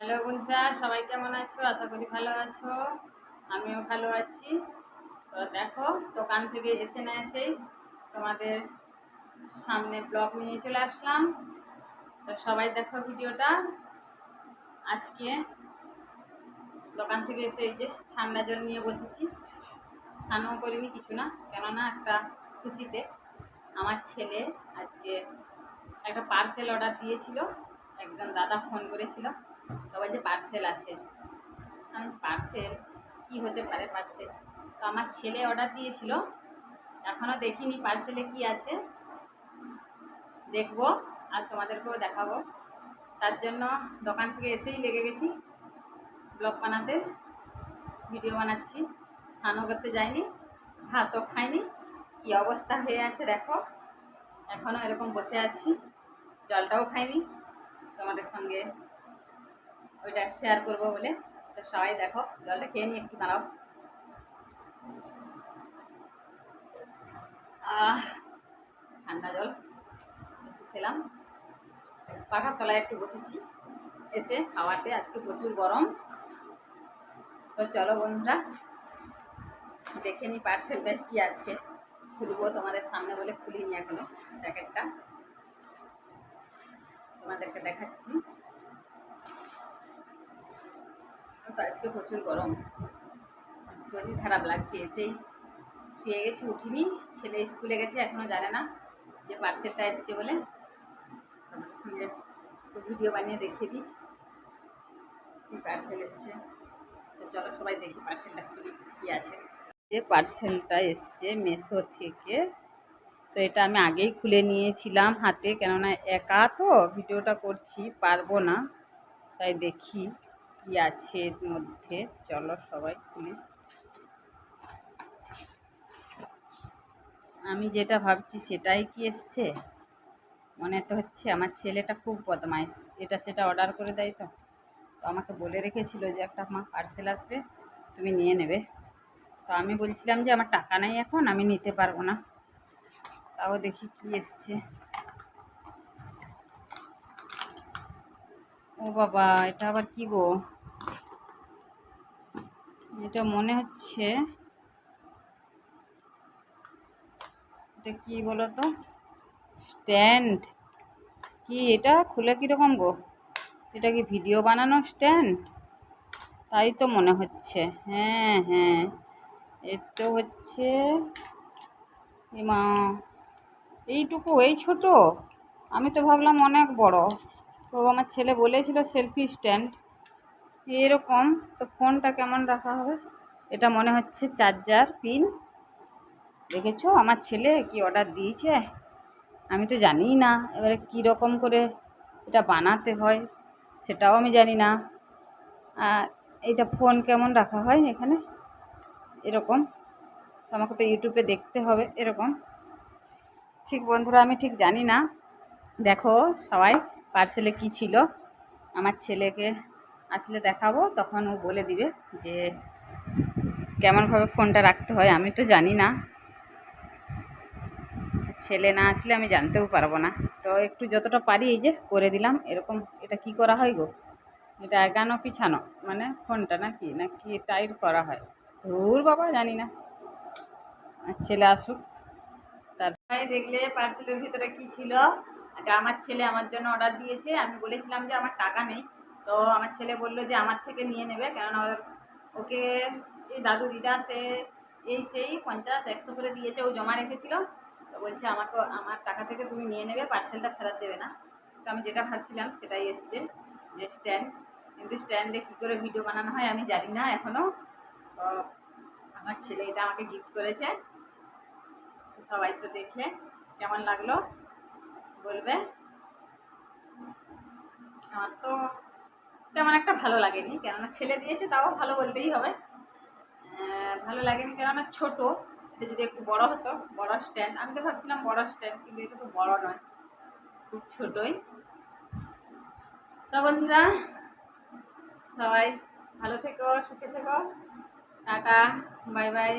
Hello বন্ধুরা, সবাই কেমন আছো? আশা করি ভালো আছো। আমিও ভালো আছি। তো দেখো, দোকান থেকে এসে না এসেই তোমাদের সামনে ব্লগ নিয়ে চলে আসলাম। তো সবাই দেখো ভিডিওটা। আজকে দোকান থেকে এসে এই যে ঠান্ডা জল নিয়ে বসেছি। স্নানও করিনি, কিছু না। কেননা একটা খুশিতে আমার ছেলে আজকে একটা পার্সেল অর্ডার দিয়েছিল। একজন দাদা ফোন করেছিল। তবে যে পার্সেল আছে। পার্সেল কী হতে পারে পার্সেল তো আমার ছেলে অর্ডার দিয়েছিল এখনও দেখিনি পার্সেলে কি আছে। দেখব, আর তোমাদেরকেও দেখাবো। তার জন্য দোকান থেকে এসেই লেগে গেছি। ব্লগ বানাতে ভিডিও বানাচ্ছি। স্নানও করতে যাইনি, ভাতও খাইনি। কী অবস্থা হয়ে আছে দেখো। এখনও এরকম বসে আছি, জলটাও খাইনি তোমাদের সঙ্গে। ওইটা শেয়ার করব বলে। সবাই দেখো, জলটা খেয়ে নিয়ে একটু দাঁড়াও। ঠান্ডা জল, একটু খেলাম। পাখার তলায় একটু বসেছি, এসে হাওয়াতে আজকে প্রচুর গরম। তো চলো বন্ধুরা, দেখে নি পার্সেলটা কী আছে। খুলবো তোমাদের সামনে বলে খুলিনি এখনও, প্যাকেটটা। তোমাদেরকে দেখাচ্ছি। তো আজকে প্রচুর গরম। শরীর খারাপ লাগছে, এসেই শুয়ে গেছি, উঠিনি। ছেলে স্কুলে গেছে এখনও জানে না যে পার্সেলটা এসছে বলে। তোমাদের সঙ্গে ভিডিও বানিয়ে দেখিয়ে দিই পার্সেল এসছে। তো চলো সবাই দেখি পার্সেলটা কী আছে। যে পার্সেলটা এসছে মেশো থেকে, তো এটা আমি আগেই খুলে নিয়েছিলাম হাতে, কেননা একা তো, ভিডিওটা করছি, পারব না। তাই দেখি। কি আছে এর মধ্যে। চলো সবাই খুলি। আমি যেটা ভাবছি সেটাই কি এসছে? মনে তো হচ্ছে আমার ছেলেটা খুব বদমাইশ। এটা সেটা অর্ডার করে দেয় তো। তো আমাকে বলে রেখেছিল যে একটা আমার পার্সেল আসবে, তুমি নিয়ে নেবে। তো আমি বলছিলাম যে আমার টাকা নেই এখন, আমি নিতে পারব না। তাও দেখি কি এসছে। ও বাবা, এটা আবার কি গো? এটা মনে হচ্ছে, এটা কি বলো তো স্ট্যান্ড। কি এটা? খুলে কীরকম গো? এটা কি ভিডিও বানানো স্ট্যান্ড? তাই তো মনে হচ্ছে। হ্যাঁ হ্যাঁ। এটা হচ্ছে এ মা, এইটুকু, এই ছোট? আমি তো ভাবলাম অনেক বড়। তো আমার ছেলে বলেছিল সেলফি স্ট্যান্ড। এরকম, তো ফোনটা কেমন রাখা হবে? এটা মনে হচ্ছে চার্জার পিন। দেখেছ? আমার ছেলে কি অর্ডার দিয়েছে? আমি তো জানিই না। এবারে কী রকম করে এটা বানাতে হয়, সেটাও আমি জানি না। আর এইটা ফোন কেমন রাখা হয় এখানে? এরকম। আমাকে তো ইউটিউবে দেখতে হবে, এরকম। ঠিক বন্ধুরা, আমি ঠিক জানি না। দেখো সবাই পার্সেলে কি ছিল? আমার ছেলেকে আসলে দেখাবো, তখন ও বলে দিবে যে কেমনভাবে ফোনটা রাখতে হয়, আমি তো জানি না। ছেলে না আসলে আমি জানতেও পারব না। তো একটু যতটা পারি এই যে করে দিলাম, এরকম এটা কি করা হয় গো? এটা এগানো পিছানো মানে ফোনটা না কি না কি টাইট করা হয়? ধুর বাবা, জানি না। ছেলে আসুক। তারপরে দেখলে পার্সেলের ভিতরে কি ছিল? এটা আমার ছেলে আমার জন্য অর্ডার দিয়েছে। আমি বলেছিলাম যে আমার টাকা নেই। তো আমার ছেলে বলল যে আমার থেকে নিয়ে নেবে, কেননা ওকে এই দাদু দিদা সে এই সেই পঞ্চাশ, একশো করে দিয়েছে, ও জমা রেখেছিল। তো বলছে আমাকে, আমার টাকা থেকে তুমি নিয়ে নেবে পার্সেলটা ফেরত দেবে না। তো আমি যেটা ভাবছিলাম সেটাই এসছে যে স্ট্যান্ড কিন্তু স্ট্যান্ডে কী করে ভিডিও বানানো হয় আমি জানি না এখনও তো আমার ছেলে এটা আমাকে গিফট করেছে। সবাই তো দেখলে কেমন লাগল, বলবে? আমার তো তেমন একটা ভালো লাগেনি। কেননা ছেলে দিয়েছে, তাও ভালো বলতেই হবে। ভালো লাগেনি কেননা ছোট এটা যদি একটু বড় হতো, বড় স্ট্যান্ড আমি তো ভাবছিলাম বড় স্ট্যান্ড কিন্তু এটা তো বড় নয়, খুব ছোটই। তো বন্ধুরা, সবাই ভালো থেকো, সুখে থেকো। Tata, bye bye.